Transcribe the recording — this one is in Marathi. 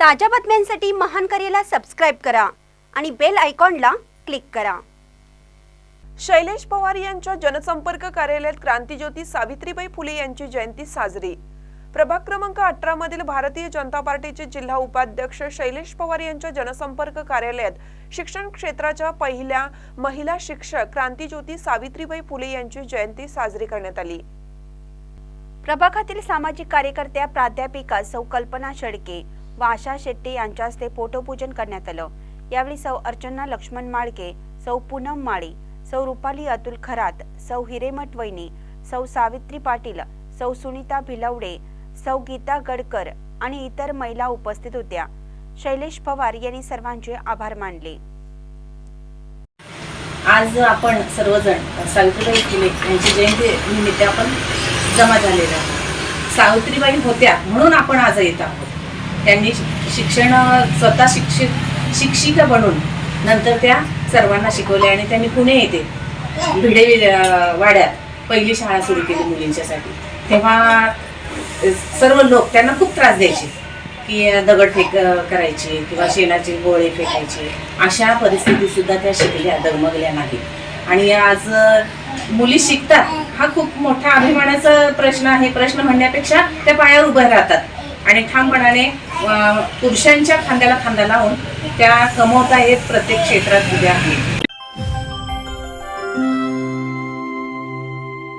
ताज्या बातम्यांसाठी महान करेला सबस्क्राईब करा आणि बेल आयकॉनला क्लिक करा. शैलेश पवार यांच्या जनसंपर्क कार्यालयात क्रांतीज्योती सावित्रीबाई फुले यांची जयंती साजरी. प्रभाग क्रमांक अठरा मधील भारतीय जनता पार्टीचे जिल्हा उपाध्यक्ष शैलेश पवार यांच्या जनसंपर्क कार्यालयात शिक्षण क्षेत्राच्या पहिल्या महिला शिक्षक क्रांतीज्योती सावित्रीबाई फुले यांची जयंती साजरी करण्यात आली. प्रभागातील सामाजिक कार्यकर्त्या प्राध्यापिका सौ कल्पना शेडके व आशा शेट्टी यांच्या हस्ते पोटपूजन करण्यात आलं. यावेळी सौ अर्चना लक्ष्मण माळके सौ पूनम माळी सौ रुपाली अतुल खरात सौ हिरेमठ वैनी सौ सावित्री पाटील सौ सुनीता भिलवडे सौ गीता गडकर आणि इतर महिला उपस्थित होत्या. शैलेश पवार यांनी सर्वांचे आभार मानले. आज आपण सर्वजण सावित्रीबाई फुले यांची जयंती निमित्त आपण जमा झालेलो आहोत सावित्रीबाई होत्या म्हणून आपण आज येत आहोत. त्यांनी शिक्षण स्वतः शिक्षित शिक्षिका बनून नंतर त्या सर्वांना शिकवल्या आणि त्यांनी पुणे येथे भिडे वाड्यात पहिली शाळा सुरू केली मुलींच्यासाठी. तेव्हा सर्व लोक त्यांना खूप त्रास द्यायचे की दगड फेक करायचे किंवा शेणाचे गोळे फेकायचे. अशा परिस्थितीत सुद्धा त्या शिकल्या दगमगल्या नाही आणि आज मुली शिकतात हा खूप मोठा अभिमानाचा प्रश्न आहे. प्रश्न म्हणण्यापेक्षा त्या पायावर उभ्या राहतात आणि ठामपणाने पुरुषांच्या खांद्याला खांदा लावून त्या कमवत आहेत प्रत्येक क्षेत्रात उद्या आहेत.